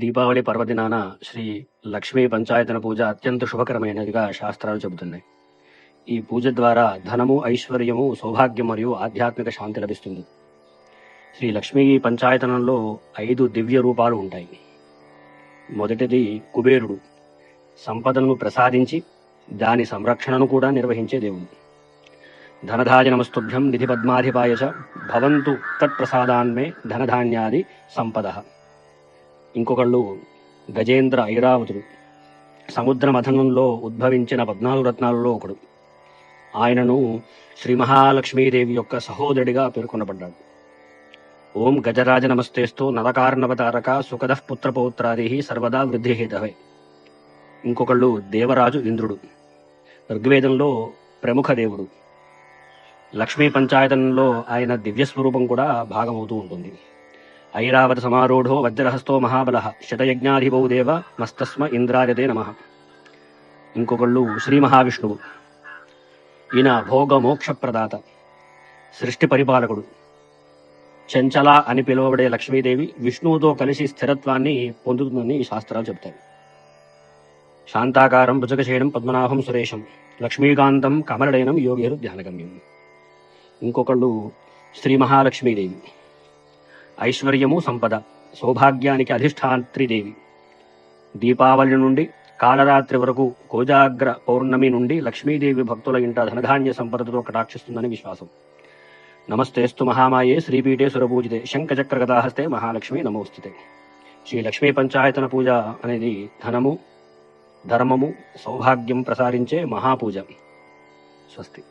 దీపావళి పర్వదినాన శ్రీ లక్ష్మీ పంచాయతన పూజ అత్యంత శుభకరమైనదిగా శాస్త్రాలు చెబుతున్నాయి. ఈ పూజ ద్వారా ధనము ఐశ్వర్యము సౌభాగ్యం మరియు ఆధ్యాత్మిక శాంతి లభిస్తుంది. శ్రీ లక్ష్మీ పంచాయతనంలో ఐదు దివ్య రూపాలు ఉంటాయి. మొదటిది కుబేరుడు. సంపదను ప్రసాదించి దాని సంరక్షణను కూడా నిర్వహించే దేవుడు. ధనధాజ నమస్తుభ్యం నిధి పద్మాధిపాయ భవంతు తత్ప్రసాదాన్మే ధనధాన్యాది సంపద. ఇంకొకళ్ళు గజేంద్ర ఐరావతుడు. సముద్ర మథనంలో ఉద్భవించిన పద్నాలుగు రత్నాలలో ఒకడు. ఆయనను శ్రీ మహాలక్ష్మీదేవి యొక్క సహోదరుడిగా పేర్కొనబడ్డాడు. ఓం గజరాజ నమస్తేస్తూ నవకార్ణవతారక సుఖద పుత్రపౌత్రాది సర్వదా వృద్ధిహేతవే. ఇంకొకళ్ళు దేవరాజు ఇంద్రుడు. ఋగ్వేదంలో ప్రముఖ దేవుడు. లక్ష్మీ పంచాయతనంలో ఆయన దివ్య స్వరూపం కూడా భాగమవుతూ ఉంటుంది. ఐరావత సమారూఢో వజ్రహస్తో మహాబల శతయజ్ఞాధిపౌ దేవ మస్తస్మ ఇంద్రాయతే నమ. ఇంకొకళ్ళు శ్రీ మహావిష్ణువు ఈయన భోగ మోక్ష ప్రదాత సృష్టి పరిపాలకుడు. చంచల అని పిలువబడే లక్ష్మీదేవి విష్ణువుతో కలిసి స్థిరత్వాన్ని పొందుతుందని శాస్త్రాలు చెప్తాయి శాంతాకారం భుజగశేనం పద్మనాభం సురేశం లక్ష్మీకాంతం కమలడైనం యోగేరు ధ్యానగమ్యం. ఇంకొకళ్ళు శ్రీ మహాలక్ష్మీదేవి ఐశ్వర్యము సంపద సౌభాగ్యానికి అధిష్టాత్రిదేవి దీపావళి నుండి కాలరాత్రి వరకు కోజాగ్ర పౌర్ణమి నుండి లక్ష్మీదేవి భక్తుల ఇంట ధనధాన్య సంపదతో కటాక్షిస్తుందని విశ్వాసం. నమస్తేస్తు మహామాయే శ్రీపీఠే సురపూజితే శంఖచక్రగదాహస్తే మహాలక్ష్మి నమోస్తుతే. శ్రీ లక్ష్మీ పంచాయతన పూజ అనేది ధనము ధర్మము సౌభాగ్యం ప్రసారించే మహాపూజ. స్వస్తి.